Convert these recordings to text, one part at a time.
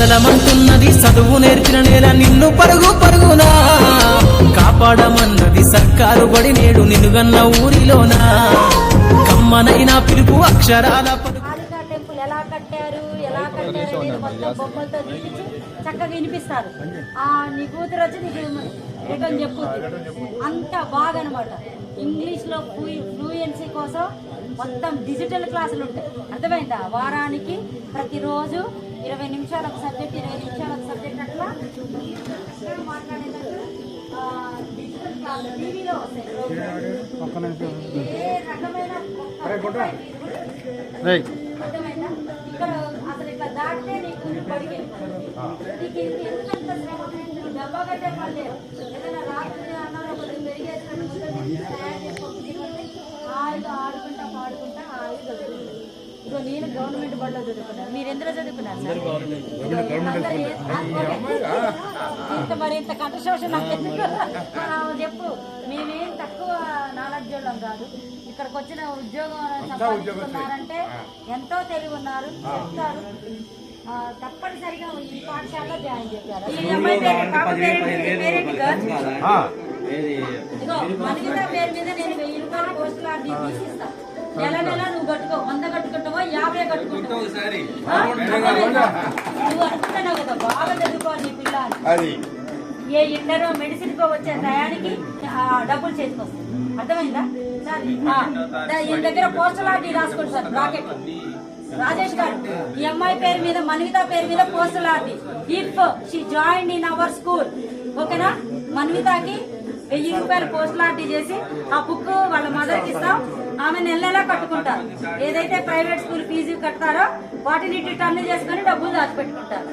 కదలమంటున్నది చదువు నేర్పిన నేల నిన్ను పరుగు పరుగునా? కాపాడమన్నది సర్కారు బడి నేడు నిన్నుగన్న ఊరిలోనా? కమ్మనైన పిలుపు అక్షరాల టెంపుల్ ఎలా కట్టారు? ఎలా కట్టారు? బొమ్మలతో చక్కగా వినిపిస్తారు. ఆ నీ కూతురు వచ్చి నీకు రిటర్న్ చెప్పు. అంత బాగా అనమాట ఇంగ్లీష్లో ఫ్లూయెన్సీ కోసం మొత్తం డిజిటల్ క్లాసులు ఉంటాయి. అర్థమైందా? వారానికి ప్రతిరోజు ఇరవై నిమిషాలు ఒక సబ్జెక్ట్ ఇరవై నిమిషాలు ఒక సబ్జెక్ట్ అట్లా మాట్లాడేటట్టు ఆ, డిజిటల్ క్లాస్ టీవీలో వస్తాయి ప్రోగ్రామ్స్. ఏ రకమైన అర్థమైందా? ఇక్కడ అసలు ఇట్లా దాటితే నీకు బడికి నీకు ఇది ఎందుకంత శ్రమ? నువ్వు డబ్బా కట్టే పని లేదు. ఏదైనా రాత్రి అన్నంలో కొద్దిగా పెరిగేసినట్టు ఉంటుంది. తయారు చేసుకొని తినండి. హాయిగా ఆడుకుంటా పాడుకుంటా నేను గవర్నమెంట్ బడిలో చదువుకున్నాను మీరు ఎందులో చదువుకున్నారు ఇంత మరి ఇంత కంఠశోష నాకు ఎందుకు? ఆ, చెప్పు. మేమేం తక్కువ నాలెడ్జ్ వాళ్ళం కాదు. ఇక్కడికి వచ్చిన ఉద్యోగం సంపాదించుకున్నారంటే ఎంతో తెలివి ఉన్నారు చెప్తారు. తప్పనిసరిగా ఈ పాఠశాలలో జాయిన్ చేశారు ఈ అమ్మాయి పేరు- పేరేంటి? మీద నేను వెయ్యి రూపాయలు ఆడి తీసిస్తా. నెల నెల నువ్వు కట్టుకో వంద కట్టుకుంటావో యాభై కట్టుకుంటావో? నువ్వు అనుకుంటున్నావు కదా బాగా చదువుకోవాలి నీ పిల్ల అని. అది. ఏ ఇంటర్ మెడిసిన్ కో వచ్చే టయానికి డబ్బులు చేతికి వస్తాయి. అర్థమైందా? సార్ ఈయన దగ్గర పోస్టల్ ఆర్డీ రాసుకోండి సార్ బ్రాకెట్ రాజేష్ గారు ఈ అమ్మాయి పేరు మీద మన్విత పేరు మీద postal RD if she join in our school ఓకేనా? మన్వితకి వెయ్యి రూపాయలు పోస్టల్ చేసి ఆ బుక్ వాళ్ళ మదర్కి ఇస్తాం. ఆమె నెల నెలా కట్టుకుంటారు. ఏదైతే ప్రైవేట్ స్కూల్ ఫీజు కడతారో వాటిని టర్న్ చేసుకుని డబ్బులు దాచిపెట్టుకుంటారు.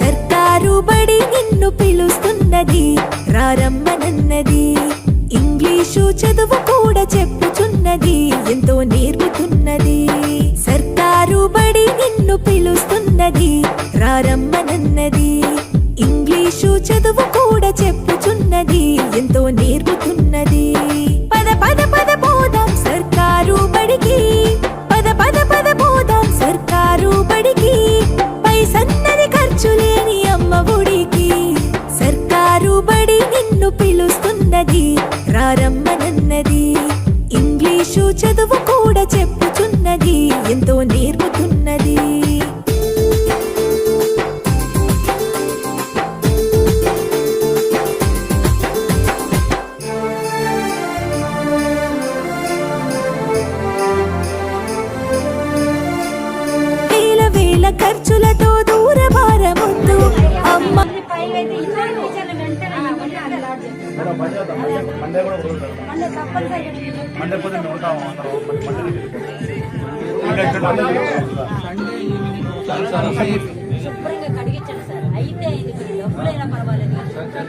సర్కారు బడి నిన్ను పిలుస్తున్నది రారమ్మనన్నది. ఇంగ్లీషు చదువు కూడా చెప్పుచున్నది ఎంతో నేర్పుతున్నది. సర్కారు బడి నిన్ను పిలుస్తున్నది రారమ్మనన్నది. ఇంగ్లీషు చదువు కూడా చెప్పుచున్నది ఎంతో నేర్పుతున్నది. తప్పనిసరిగా నేను ఉంటాము అందరం శుభ్రంగా కడిగించండి సార్. అయితే ఇది మీరు డబ్బులైనా పర్వాలేదు.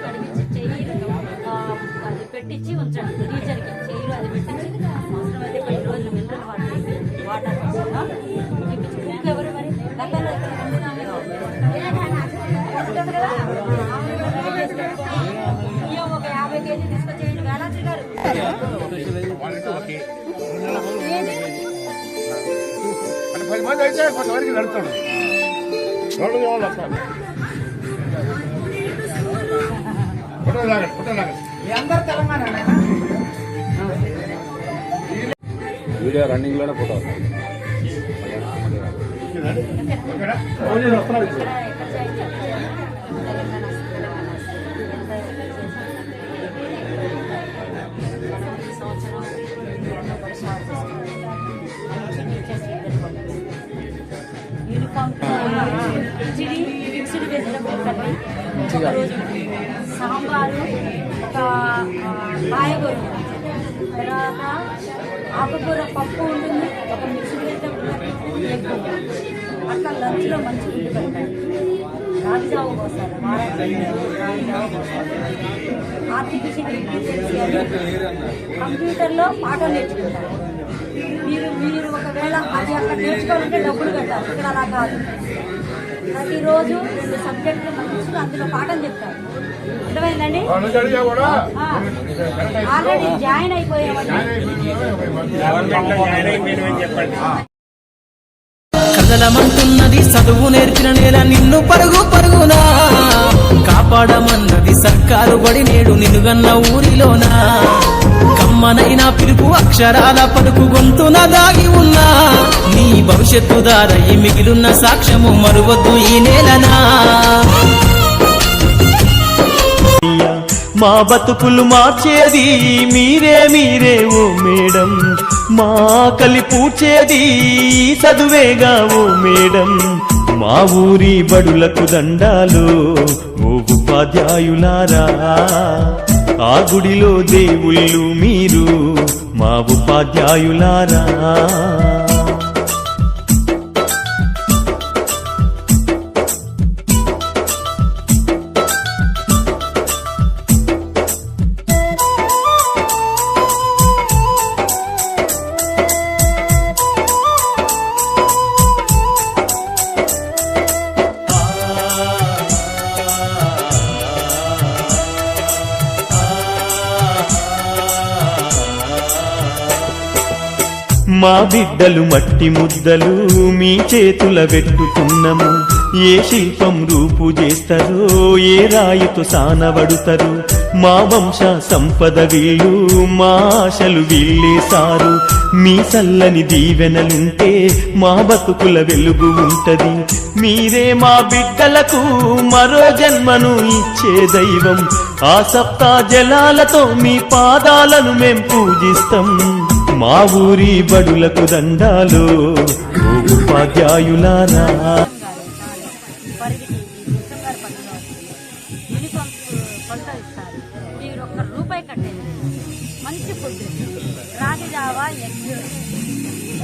కడిగించి చెయ్యి అది పెట్టించి ఉంచండి. టీచర్కి చెయ్యిలో అది పెట్టించి పది మంది అయితే కొంతవరకు నడుస్తాడు రెండు వాళ్ళు వస్తారు ఫోటో లాగండి ఫోటో లాగండి వీడియో రన్నింగ్లోనే ఫోటో ఇక్కడ? ఎక్కడ కిచిడి మిక్స్డ్ వెజిటబుల్ కర్రీ ఒక రోజు సాంబారు ఒక కాయగూర తర్వాత ఆకుకూర పప్పు ఉంటుంది. ఒక మిక్స్డ్ వెజిటబుల్ కర్రీ. అట్లా లంచ్లో మంచి ఫుడ్ పెట్టండి రాగి జావు పోస్తారు. ఆర్టిఫిషియల్ ఇంటెలిజెన్స్ కంప్యూటర్లో పాఠం నేర్చుకుంటారు. మీరు మీరు ఒకవేళ అది అక్కడ నేర్చుకోవాలంటే డబ్బులు కట్టాలి. ఇక్కడ అలా కాదు. ప్రతిరోజు రెండు సబ్జెక్టులు మంచిగా అందులో పాఠం చెప్తారు. అర్థమైందండి? Already join అయిపోయామండి. కదలమంటున్నది చదువు నేర్చిన నేల నిన్ను పరుగు పరుగునా. కాపాడమన్నది సర్కారు బడి నేడు నిన్నుగన్న ఊరిలోనా. అమ్మనైనా పిలుపు అక్షరాల పలుకు గొంతున దాగి ఉన్నా. నీ భవిష్యత్తు దారయి మిగిలున్న సాక్ష్యము మరువద్దు ఈ నేలనా? మా బతుకులు మార్చేది మీరే మీరే ఓ మేడం. మా కలి పూడ్చేది చదువేగా ఓ మేడం. మా ఊరి బడులకు దండాలు ఓ ఉపాధ్యాయులారా. ఆ గుడిలో దేవుళ్ళు మీరు మా ఉపాధ్యాయులారా. బిడ్డలు మట్టి ముద్దలు మీ చేతుల పెట్టుకున్నము ఏ శిల్పం రూపు చేస్తారో ఏ రాయితో సానబడుతారు. మా వంశ సంపద వీళ్ళు మా ఆశలు వీళ్ళేసారు మీ చల్లని దీవెనలుంటే మా బతుకుల వెలుగు ఉంటది. మీరే మా బిడ్డలకు మరో జన్మను ఇచ్చే దైవం. ఆ సప్తా జలాలతో మీ పాదాలను మేం పూజిస్తాం. మా ఊరి బడులకు దండాలు ఉపాధ్యాయులారా. రూపాయి కట్టేది మంచి ఫుడ్ రాగి జావా ఎగ్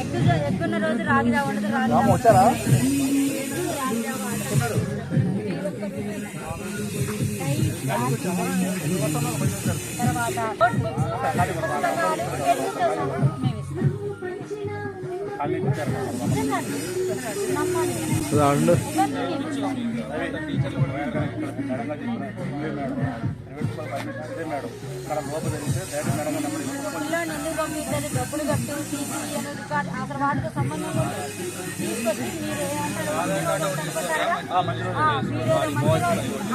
ఎగ్ ఎగ్గున్న రోజు రాగి జావా ఉండదు రాగి తర్వాత ఇస్తాం. ఎందుకు పంపించాలి డబ్బులు అనేది కాదు అసలు వాటితో సంబంధం తీసుకొచ్చి మీరు ఏమంటారు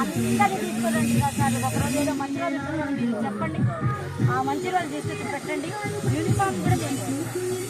అందరినీ కదా సార్ ఒకరోజు ఏదో మంచి రోజు చెప్పండి. ఆ మంచి రోజు తీసుకొచ్చి పెట్టండి. యూనిఫామ్ కూడా చేయండి.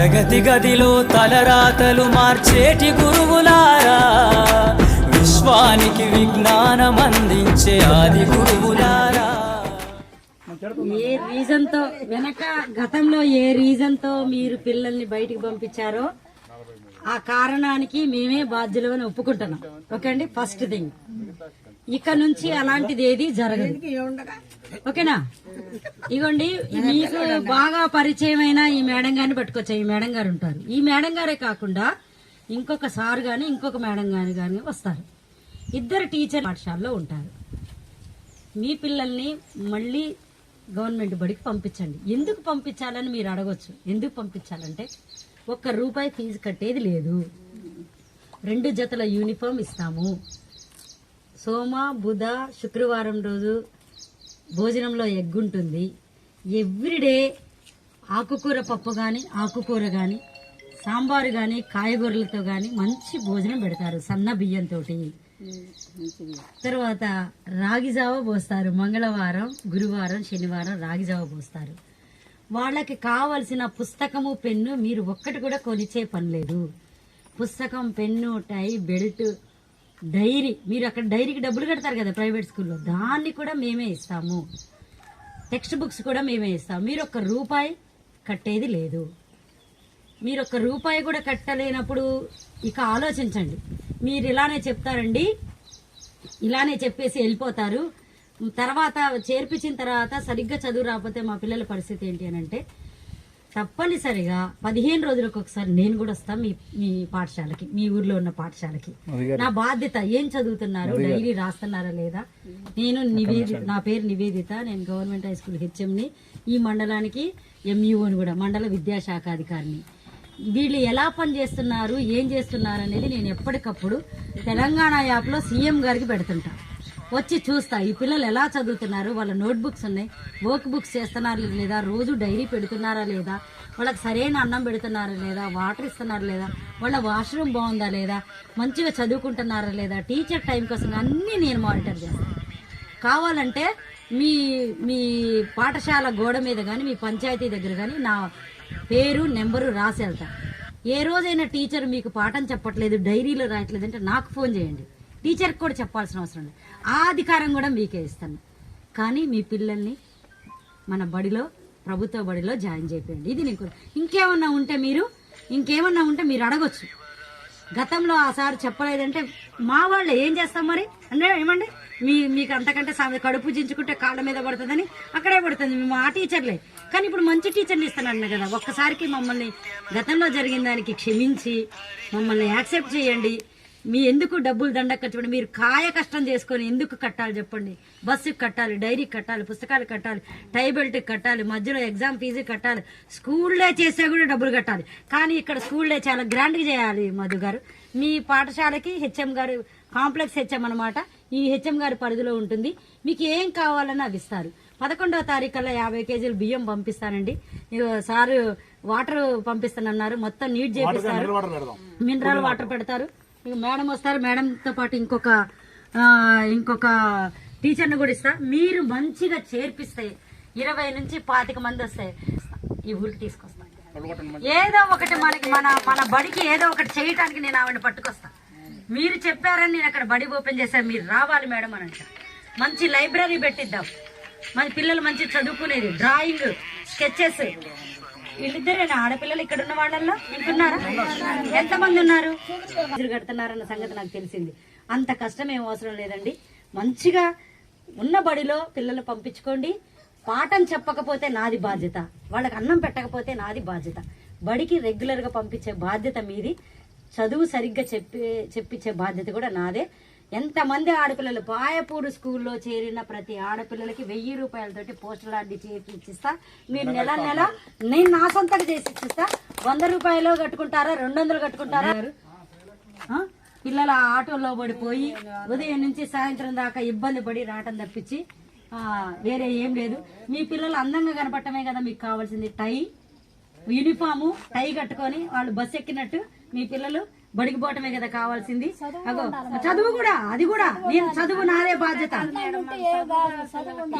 తరగతి గదిలో తలరాతలు మార్చేటి గురువులారా. విశ్వానికి విజ్ఞానం అందించే ఆది గురువులారా. ఏ రీజన్తో వెనక గతంలో ఏ రీజన్తో మీరు పిల్లల్ని బయటికి పంపించారో ఆ కారణానికి మేమే బాధ్యులు అని ఒప్పుకుంటున్నాం. ఓకే అండి ఫస్ట్ థింగ్ ఇక నుంచి అలాంటిది ఏది జరగదు ఓకేనా? ఇగోండి మీకు బాగా పరిచయమైన ఈ మేడం గారిని పట్టుకొచ్చా ఈ మేడం గారు ఉంటారు. ఈ మేడం గారే కాకుండా ఇంకొక సార్ గాని ఇంకొక మేడం గాని గాని వస్తారు. ఇద్దరు టీచర్ పాఠశాలలో ఉంటారు. మీ పిల్లల్ని మళ్ళీ గవర్నమెంట్ బడికి పంపించండి. ఎందుకు పంపించాలని మీరు అడగొచ్చు? ఎందుకు పంపించాలంటే ఒక్క రూపాయి ఫీజు కట్టేది లేదు. రెండు జతల యూనిఫామ్ ఇస్తాము. సోమ బుధ శుక్రవారం రోజు భోజనంలో ఎగ్ ఉంటుంది ఎవ్రీడే ఆకుకూర పప్పు కానీ ఆకుకూర కానీ సాంబారు కానీ కాయగూరలతో కానీ మంచి భోజనం పెడతారు సన్న బియ్యంతో తర్వాత రాగి జావ పోస్తారు. మంగళవారం గురువారం శనివారం రాగి జావ పోస్తారు. వాళ్ళకి కావలసిన పుస్తకము పెన్ను మీరు ఒక్కటి కూడా కొనిచ్చే పని లేదు. పుస్తకం పెన్ను టై బెల్ట్ డైరీ మీరు అక్కడ డైరీకి డబ్బులు కడతారు కదా ప్రైవేట్ స్కూల్లో దాన్ని కూడా మేమే ఇస్తాము. టెక్స్ట్ బుక్స్ కూడా మేమే ఇస్తాం మీరు ఒక్క రూపాయి కట్టేది లేదు. మీరు ఒక్క రూపాయి కూడా కట్టలేనప్పుడు ఇక ఆలోచించండి. మీరు ఇలానే చెప్తారండి ఇలానే చెప్పేసి వెళ్ళిపోతారు. తర్వాత చేర్పించిన తర్వాత సరిగ్గా చదువు రాకపోతే మా పిల్లల పరిస్థితి ఏంటి అని అంటే తప్పనిసరిగా పదిహేను రోజులకు ఒకసారి నేను కూడా వస్తా మీ మీ పాఠశాలకి మీ ఊర్లో ఉన్న పాఠశాలకి. నా బాధ్యత ఏం చదువుతున్నారు డైలీ రాస్తున్నారా లేదా? నేను నివేది నా పేరు నివేదిత నేను గవర్నమెంట్ హై స్కూల్ హెచ్ఎంని. ఈ మండలానికి ఎంఈఓని కూడా మండల విద్యాశాఖ అధికారిని. వీళ్ళు ఎలా పని చేస్తున్నారు ఏం చేస్తున్నారు అనేది నేను ఎప్పటికప్పుడు తెలంగాణ యాప్లో సీఎం గారికి పెడుతుంటా. వచ్చి చూస్తా. ఈ పిల్లలు ఎలా చదువుతున్నారు? వాళ్ళ నోట్బుక్స్ ఉన్నాయి. వర్క్ బుక్స్ చేస్తున్నారా లేదా? రోజు డైరీ పెడుతున్నారా లేదా? వాళ్ళకి సరైన అన్నం పెడుతున్నారా లేదా? వాటర్ ఇస్తున్నారా లేదా? వాళ్ళ వాష్రూమ్ బాగుందా లేదా? మంచిగా చదువుకుంటున్నారా లేదా? టీచర్ టైం కోసం అన్నీ నేను మానిటర్ చేస్తాను కావాలంటే మీ మీ పాఠశాల గోడ మీద కానీ మీ పంచాయతీ దగ్గర కానీ నా పేరు నెంబరు రాసి వెళ్తా. ఏ రోజైనా టీచర్ మీకు పాఠం చెప్పట్లేదు డైరీలో రాయట్లేదు అంటే నాకు ఫోన్ చేయండి. టీచర్కి కూడా చెప్పాల్సిన అవసరం లేదు. ఆ అధికారం కూడా మీకే ఇస్తాను. కానీ మీ పిల్లల్ని మన బడిలో ప్రభుత్వ బడిలో జాయిన్ చేయండి ఇది నీకు ఇంకేమన్నా ఉంటే మీరు ఇంకేమన్నా ఉంటే మీరు అడగొచ్చు. గతంలో ఆ సార్ చెప్పలేదంటే మా వాళ్ళు ఏం చేస్తాం మరి? అంటే ఏమండి? మీ మీకు అంతకంటే సామె కడుపు చించుకుంటే కాళ్ళ మీద పడుతుందని అక్కడే పడుతుంది. మేము ఆ టీచర్లే. కానీ ఇప్పుడు మంచి టీచర్ని ఇస్తానన్న కదా. ఒక్కసారికి మమ్మల్ని గతంలో జరిగిన దానికి క్షమించి మమ్మల్ని యాక్సెప్ట్ చేయండి. మీ ఎందుకు డబ్బులు దండ ఖర్చు మీరు కాయ కష్టం చేసుకొని ఎందుకు కట్టాలి చెప్పండి? బస్సుకి కట్టాలి డైరీకి కట్టాలి పుస్తకాలు కట్టాలి టై బెల్ట్కి కట్టాలి మధ్యలో ఎగ్జామ్ ఫీజు కట్టాలి స్కూల్ డే చేసే కూడా డబ్బులు కట్టాలి. కానీ ఇక్కడ స్కూల్ డే చాలా గ్రాండ్గా చేయాలి మధు గారు. మీ పాఠశాలకి హెచ్ఎం గారు కాంప్లెక్స్ హెచ్ఎం అనమాట ఈ హెచ్ఎం గారి పరిధిలో ఉంటుంది. మీకు ఏం కావాలన్నా అవి ఇస్తారు పదకొండవ తారీఖు కల్లా యాభై కేజీలు బియ్యం పంపిస్తానండి. సారు వాటర్ పంపిస్తానన్నారు. మొత్తం నీట్ చేపిస్తారు. మినరల్ వాటర్ పెడతారు. మేడం వస్తారు మేడంతో పాటు ఇంకొక ఇంకొక టీచర్ని కూడా ఇస్తా. మీరు మంచిగా చేర్పిస్తే ఇరవై నుంచి పాతిక మంది వస్తాయి ఈ ఊరికి తీసుకొస్తాను ఏదో ఒకటి మనకి మన మన బడికి ఏదో ఒకటి చేయటానికి నేను ఆవిడ పట్టుకొస్తా. మీరు చెప్పారని నేను అక్కడ బడి ఓపెన్ చేశాను. మీరు రావాలి మేడం అని అంటారు మంచి లైబ్రరీ పెట్టిద్దాం. మన పిల్లలు మంచి చదువుకునేది. Drawing sketches. వీళ్ళిద్దరేనా ఆడపిల్లలు ఇక్కడ ఉన్న వాళ్ళల్లో? ఇంకున్నారా ఎంతమంది ఉన్నారు? ఫీజులు కడుతున్నారన్న సంగతి నాకు తెలిసింది. అంత కష్టం ఏం అవసరం లేదండి. మంచిగా ఉన్న బడిలో పిల్లలు పంపించుకోండి. పాఠం చెప్పకపోతే నాది బాధ్యత. వాళ్ళకి అన్నం పెట్టకపోతే నాది బాధ్యత. బడికి రెగ్యులర్గా పంపించే బాధ్యత మీది. చదువు సరిగ్గా చెప్పే చెప్పించే బాధ్యత కూడా నాదే. ఎంతమంది ఆడపిల్లలు పాయపూరు స్కూల్లో చేరిన ప్రతి ఆడపిల్లలకి వెయ్యి రూపాయలతోటి పోస్టల్ ఆర్డీ చేసి ఇచ్చిస్తా. మీరు నెల నెల నేను నా సొంతగా చేసి ఇచ్చిస్తా. వంద రూపాయలు కట్టుకుంటారా? రెండు వందలు కట్టుకుంటారా? పిల్లల ఆటోలో పడిపోయి ఉదయం నుంచి సాయంత్రం దాకా ఇబ్బంది పడి రావటం తప్పించి వేరే ఏం లేదు. మీ పిల్లలు అందంగా కనపడటమే కదా మీకు కావాల్సింది. టై యూనిఫాము టై కట్టుకొని వాళ్ళు బస్ ఎక్కినట్టు మీ పిల్లలు బడికి పోవటమే కదా కావాల్సింది. చదువు కూడా అది కూడా. నేను చదువు నాదే బాధ్యత.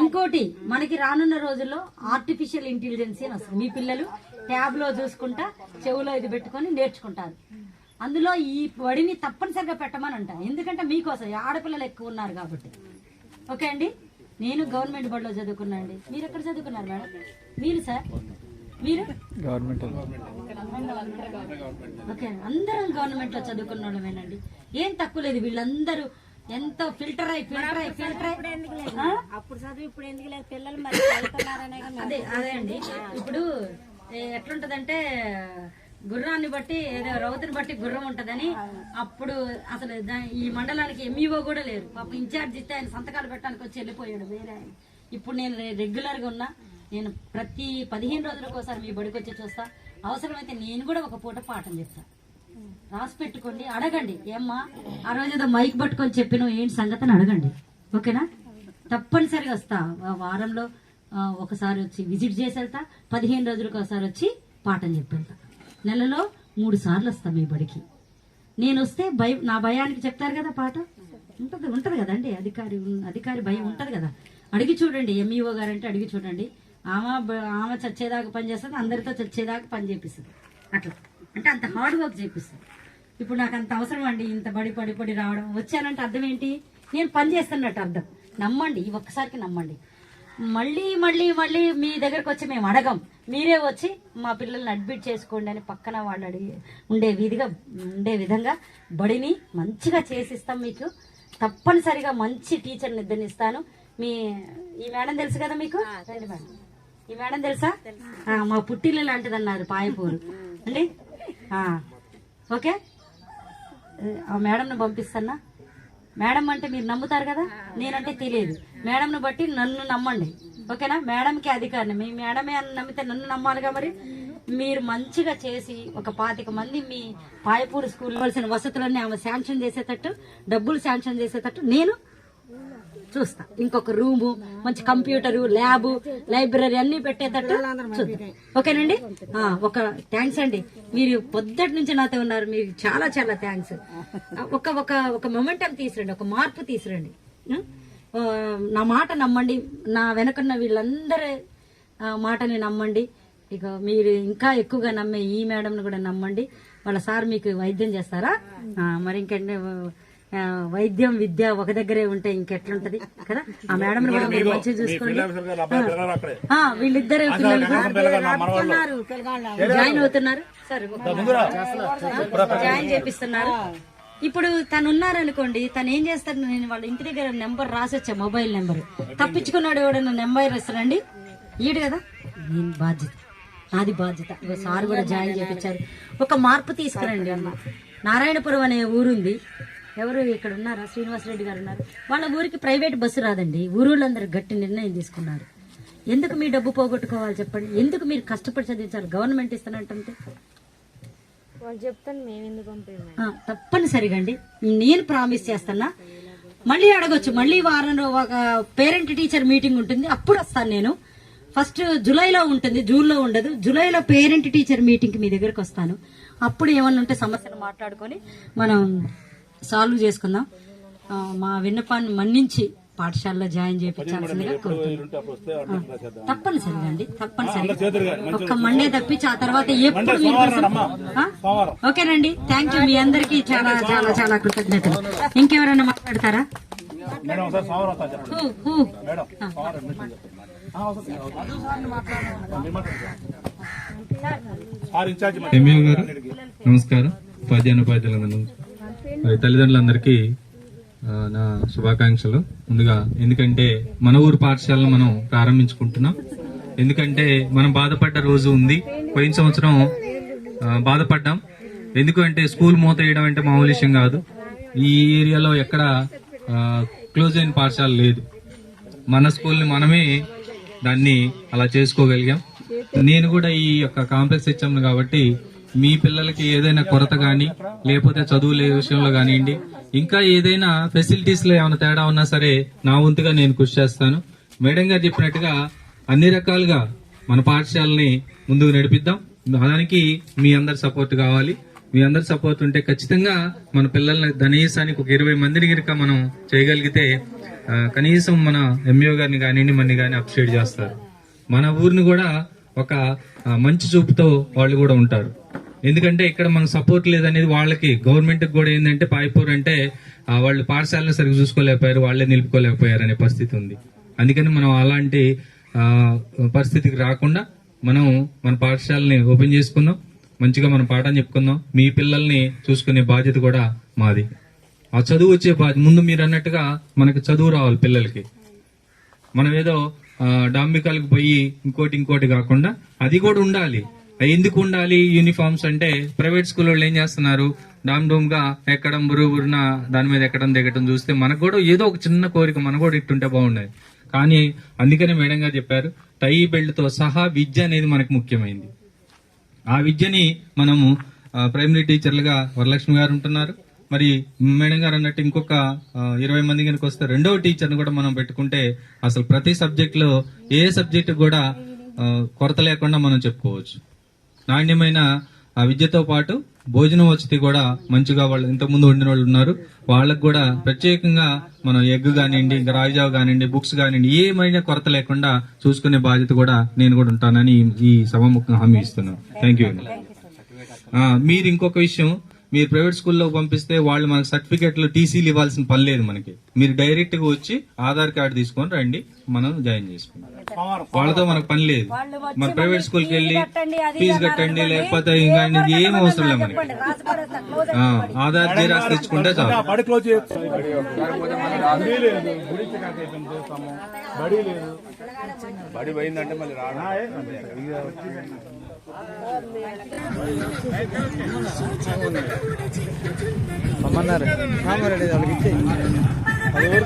ఇంకోటి మనకి రానున్న రోజుల్లో ఆర్టిఫిషియల్ ఇంటెలిజెన్స్ అని వస్తుంది. మీ పిల్లలు ట్యాబ్లో చూసుకుంటా చెవులో ఇది పెట్టుకొని నేర్చుకుంటారు. అందులో ఈ బడిని తప్పనిసరిగా పెట్టమని అంట. ఎందుకంటే మీకోసం ఆడపిల్లలు ఎక్కువ ఉన్నారు కాబట్టి. ఓకే అండి? నేను గవర్నమెంట్ బడిలో చదువుకున్నా అండి. మీరు ఎక్కడ చదువుకున్నారు మేడం? మీరు సార్? మీరు? ఓకే అందరం గవర్నమెంట్లో చదువుకున్న వాళ్ళమేనండి ఏం తక్కువ లేదు వీళ్ళందరూ ఎంతో ఫిల్టర్ అయి ఫిల్టర్ అయి ఫిల్టర్? అప్పుడు చదువు ఇప్పుడు ఎందుకు లేదు? పిల్లలు మరి అదే అదే అండి. ఇప్పుడు ఎట్లుంటదంటే గుర్రాన్ని బట్టి ఏదో రౌతుని బట్టి గుర్రం ఉంటదని అప్పుడు అసలు ఈ మండలానికి ఎంఈఓ కూడా లేరు. పాప ఇన్ఛార్జ్ ఇస్తే ఆయన సంతకాలు పెట్టడానికి వచ్చి వెళ్ళిపోయాడు వేరే ఆయన. ఇప్పుడు నేను రెగ్యులర్గా ఉన్నా. నేను ప్రతి పదిహేను రోజులకు ఒకసారి మీ బడికి వచ్చి చూస్తా. అవసరమైతే నేను కూడా ఒక పూట పాఠం చెప్తా. రాసి పెట్టుకోండి అడగండి. ఏమ్మా ఆ రోజు ఏదో మైక్ పట్టుకొని చెప్పిన ఏంటి సంగతి అని అడగండి. ఓకేనా? తప్పనిసరిగా వస్తా. వారంలో ఒకసారి వచ్చి విజిట్ చేసి వెళ్తా పదిహేను రోజులకు ఒకసారి వచ్చి పాఠం చెప్పి వెళ్తా నెలలో మూడు సార్లు వస్తా మీ బడికి. నేను వస్తే భయం నా భయానికి చెప్తారు కదా పాట? ఉంటుంది ఉంటుంది కదండి. అధికారి ఉన్- అధికారి భయం ఉంటుంది కదా. అడిగి చూడండి ఎంఈఓ గారు అంటే అడిగి చూడండి. ఆమె ఆమె చచ్చేదాకా పని చేస్తుంది అందరితో చచ్చేదాకా పని చేపిస్తుంది. అట్లా. అంటే అంత హార్డ్ వర్క్ చేపిస్తుంది. ఇప్పుడు నాకు అంత అవసరం అండి ఇంత బడి పడి పడి రావడం. వచ్చానంటే అర్థం ఏంటి? నేను పని చేస్తున్నట్టు అర్థం. నమ్మండి ఈ ఒక్కసారికి నమ్మండి. మళ్ళీ మళ్ళీ మళ్ళీ మీ దగ్గరకు వచ్చి మేము అడగం. మీరే వచ్చి మా పిల్లల్ని అడ్మిట్ చేసుకోండి అని పక్కన వాళ్ళు అడిగి ఉండే విధిగా ఉండే విధంగా బడిని మంచిగా చేసిస్తాం మీకు. తప్పనిసరిగా మంచి టీచర్ని ఇద్దరిని ఇస్తాను. మీ ఈ మేడం తెలుసు కదా మీకు? రండి మేడం ఈ మేడం తెలుసా? మా పుట్టిల్లు లాంటిది అన్నారు పాయపూరు. అండి? ఓకే? ఆ మేడంను పంపిస్తానా? మేడం అంటే మీరు నమ్ముతారు కదా? నేనంటే తెలియదు. మేడంను బట్టి నన్ను నమ్మండి. ఓకేనా? మేడంకి అధికారిని. మీ మేడమే అని నమ్మితే నన్ను నమ్మాలిగా మరి? మీరు మంచిగా చేసి ఒక పాతిక మంది మీ పాయపూరు స్కూల్ వలసిన వసతులన్నీ ఆమె శాంక్షన్ చేసేటట్టు డబ్బులు శాంక్షన్ చేసేటట్టు నేను చూస్తా. ఇంకొక రూము మంచి కంప్యూటరు ల్యాబ్ లైబ్రరీ అన్ని పెట్టేటట్టు చూద్దాం ఓకేనండి? ఒక థ్యాంక్స్ అండి. మీరు పొద్దుటి నుంచి నాతో ఉన్నారు. మీకు చాలా చాలా థ్యాంక్స్. ఒక ఒక ఒక మొమెంటం తీసురండి. ఒక మార్పు తీసురండి. నా మాట నమ్మండి. నా వెనకున్న వీళ్ళందరి మాటని నమ్మండి. ఇక మీరు ఇంకా ఎక్కువగా నమ్మే ఈ మేడంను కూడా నమ్మండి. వాళ్ళ సార్ మీకు వైద్యం చేస్తారా? మరి ఇంకంటే వైద్యం విద్య ఒక దగ్గరే ఉంటే ఇంకెట్లుంటది కదా ఆ మేడం మంచిగా చూసుకోండి వీళ్ళిద్దరే జాయిన్ అవుతున్నారు జాయిన్ చేపిస్తున్నారు ఇప్పుడు తను ఉన్నారనుకోండి తను ఏం చేస్తాడు నేను వాళ్ళ ఇంటి దగ్గర నెంబర్ రాసొచ్చా మొబైల్ నెంబర్ తప్పించుకున్నాడు ఎవడన్నా నెంబర్ ఇస్తారండి ఈడు కదా నేను బాధ్యత నాది బాధ్యత సార్ కూడా జాయిన్ చేపించారు ఒక మార్పు తీసుకురండి అమ్మ నారాయణపురం అనే ఊరుంది ఎవరు ఇక్కడ ఉన్నారా? శ్రీనివాసరెడ్డి గారు ఉన్నారు. వాళ్ళ ఊరికి ప్రైవేట్ బస్సు రాదండి. ఊరుళ్ళందరూ గట్టి నిర్ణయం తీసుకున్నారు. ఎందుకు మీ డబ్బు పోగొట్టుకోవాలి చెప్పండి? ఎందుకు మీరు కష్టపడి చదివించాలి? గవర్నమెంట్ ఇస్తానంటుంటే తప్పనిసరిగా అండి. నేను ప్రామిస్ చేస్తున్నా. మళ్ళీ అడగొచ్చు. మళ్ళీ వారంలో ఒక పేరెంట్ టీచర్ మీటింగ్ ఉంటుంది. అప్పుడు వస్తాను నేను. ఫస్ట్ జూలైలో ఉంటుంది. జూన్లో ఉండదు. జూలైలో పేరెంట్ టీచర్ మీటింగ్ మీ దగ్గరకు వస్తాను. అప్పుడు ఏమన్నా ఉంటే సమస్యలు మాట్లాడుకొని మనం సాల్వ్ చేసుకుందాం. మా విన్నపాన్ని మన్నించి పాఠశాలలో జాయిన్ చేయించాల్సిందిగా కోరుతున్నాను తప్పనిసరిగా అండి తప్పనిసరిగా. ఒక్క మండే తప్పించి ఆ తర్వాత ఎప్పుడు? ఓకేనండి థ్యాంక్ యూ మీ అందరికి చాలా చాలా చాలా కృతజ్ఞతలు. ఇంకెవరైనా మాట్లాడతారా? నమస్కారం. ఉపాధ్యాయుని ఉపాధ్యాయులందరూ. మరి తల్లిదండ్రులందరికీ నా శుభాకాంక్షలు. ముందుగా ఎందుకంటే మన ఊరు పాఠశాలను మనం ప్రారంభించుకుంటున్నాం. ఎందుకంటే మనం బాధపడ్డ రోజు ఉంది. పోయిన సంవత్సరం బాధపడ్డాం. ఎందుకంటే స్కూల్ మూత వేయడం అంటే మామూలు విషయం కాదు. ఈ ఏరియాలో ఎక్కడ క్లోజ్ అయిన పాఠశాల లేదు. మన స్కూల్ని మనమే దాన్ని అలా చేసుకోగలిగాం. నేను కూడా ఈ యొక్క కాంప్లెక్స్ ఇచ్చాము కాబట్టి మీ పిల్లలకి ఏదైనా కొరత కానీ లేకపోతే చదువుల విషయంలో కానివ్వండి ఇంకా ఏదైనా ఫెసిలిటీస్లో ఏమైనా తేడా ఉన్నా సరే నా వంతుగా నేను కృషి చేస్తాను. మేడం గారు చెప్పినట్టుగా అన్ని రకాలుగా మన పాఠశాలని ముందుకు నడిపిద్దాం. దానికి మీ అందరి సపోర్ట్ కావాలి. మీ అందరి సపోర్ట్ ఉంటే ఖచ్చితంగా మన పిల్లల్ని కనీసానికి ఒక ఇరవై మందిని కనుక మనం చేయగలిగితే కనీసం మన ఎంఏ గారిని కానివ్వండి మన కానీ అప్రిషియేట్ చేస్తారు. మన ఊరిని కూడా ఒక మంచి చూపుతో వాళ్ళు కూడా ఉంటారు. ఎందుకంటే ఇక్కడ మనకు సపోర్ట్ లేదనేది వాళ్ళకి గవర్నమెంట్ కూడా ఏంటంటే పాయపూర్ అంటే వాళ్ళు పాఠశాలను సరిగ్గా చూసుకోలేకపోయారు వాళ్ళే నిలుపుకోలేకపోయారు అనే పరిస్థితి ఉంది. అందుకని మనం అలాంటి పరిస్థితికి రాకుండా మనం మన పాఠశాలని ఓపెన్ చేసుకుందాం మంచిగా మనం పాఠం చెప్పుకుందాం మీ పిల్లల్ని చూసుకునే బాధ్యత కూడా మాది. ఆ చదువు వచ్చే బాధ్యత ముందు మీరు అన్నట్టుగా మనకి చదువు రావాలి పిల్లలకి. మనం ఏదో డాంబికాలకు పోయి ఇంకోటి ఇంకోటి కాకుండా అది కూడా ఉండాలి. ఎందుకు ఉండాలి? యూనిఫామ్స్ అంటే ప్రైవేట్ స్కూల్ వాళ్ళు ఏం చేస్తున్నారు? డామ్ డూమ్గా ఎక్కడం బురుబురున దాని మీద ఎక్కడం దిగటం చూస్తే మనకు కూడా ఏదో ఒక చిన్న కోరిక మనకు కూడా ఇట్టుంటే బాగుండేది. కానీ అందుకనే మేడం గారు చెప్పారు టై బెల్ట్తో సహా విద్య అనేది మనకు ముఖ్యమైంది. ఆ విద్యని మనము ప్రైమరీ టీచర్లుగా వరలక్ష్మి గారు ఉంటున్నారు. మరి మేడం గారు అన్నట్టు ఇంకొక ఇరవై మంది కనుక వస్తే రెండవ టీచర్ని కూడా మనం పెట్టుకుంటే అసలు ప్రతి సబ్జెక్ట్లో ఏ సబ్జెక్ట్ కూడా కొరత లేకుండా మనం చెప్పుకోవచ్చు. నాణ్యమైన ఆ విద్యతో పాటు భోజన వసతి కూడా మంచిగా వాళ్ళు ఇంతకుముందు వండిన వాళ్ళు ఉన్నారు. వాళ్ళకు కూడా ప్రత్యేకంగా మనం ఎగ్ కానివ్వండి ఇంకా రాయిజావ కానివ్వండి బుక్స్ కానివ్వండి ఏమైనా కొరత లేకుండా చూసుకునే బాధ్యత కూడా నేను కూడా ఉంటానని ఈ- సభాముఖంగా హామీ ఇస్తున్నాను. థ్యాంక్ యూ మీరు ఇంకొక విషయం. మీరు ప్రైవేట్ స్కూల్లో పంపిస్తే వాళ్ళు మనకు సర్టిఫికెట్లు టీసీలు ఇవ్వాల్సిన పని లేదు మనకి. మీరు డైరెక్ట్గా వచ్చి ఆధార్ కార్డు తీసుకొని రండి మనం జాయిన్ చేసుకుంటాం. వాళ్ళతో మనకు పని లేదు. మన ప్రైవేట్ స్కూల్కి వెళ్ళి ఫీజు కట్టండి, లేకపోతే ఇంకా ఏ అవసరం లేదు మనకి. ఆధార్ జిరాక్స్ తెచ్చుకుంటే చాలు. బడి పోయిందంటే మళ్ళీ రమ్మన్నారు కామారెడ్డి వాళ్ళకి ఇచ్చి అది ఊరు